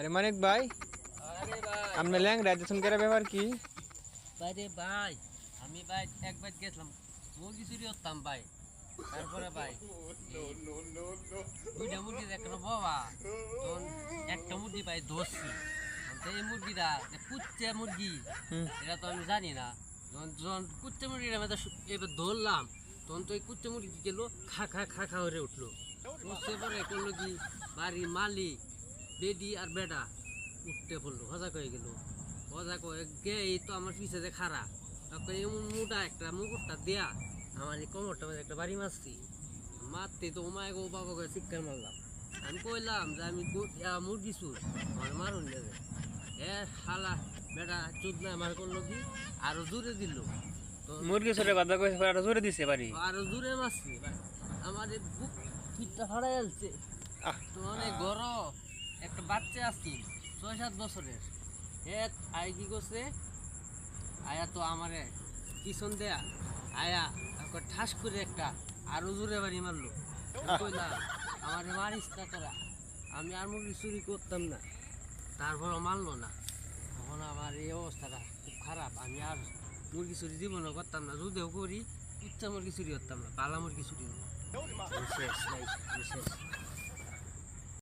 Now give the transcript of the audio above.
আরে মানিক ভাই আরে ভাই। আপনি ল্যাংড়া দিচ্ছেন কেরা ব্যাপার কি? বাইরে ভাই আমি ভাই একবার গেছিলাম মুরগি চুরি করতাম ভাই। তারপরে ভাই দুইটা মুরগি একটা বাবা তখন একটা মুরগি ভাই ধরছি। এই মুরগিটা যে কুচ্চে মুরগি এটা তো আমি জানি না। যখন যখন কুচ্চে মুরগিটা আমি এবার ধরলাম তখন তো এই কুচ্চে মুরগি গেলো খা খা খা খা করে উঠল। পরে করল কি? বাড়ির মালিক। বেডি আর বেডা উঠতে পড়ল হজাক হয়ে গেল। হজাক হয়ে গে এই তো আমার পিছে যে খারা তারপরে এমন মোটা একটা মুকুটটা দেয়া আমার এই কোমরটা মধ্যে একটা বাড়ি মারছি। মারতে তো গো বাবা করে মারলাম। আমি কইলাম যে আমি মুরগি চুর আমার মারুন নেবে এ হালা বেটা চুদ না আমার করল কি? আরও জোরে দিল। মুরগি কইছে পরে জোরে দিছে বাড়ি। আরও জোরে মারছি। আমার বুক পিঠটা ফাড়াই তো অনেক গর একটা বাচ্চা আসছি ছয় সাত বছরের। এ আয় কি করছে আয়া তো আমারে পিছন দেয়া। আয়া তারপর ঠাস করে একটা আরও জোরে বাড়ি মারলো। কইলাম আমারে মারিস না আমি আর মুরগি চুরি করতাম না। তারপর মারলো না। তখন আমার এই অবস্থাটা খুব খারাপ। আমি আর মুরগি চুরি জীবনও করতাম না। যদিও করি ইচ্ছা মুরগি চুরি করতাম না পালা মুরগি চুরি। শেষ, শেষ।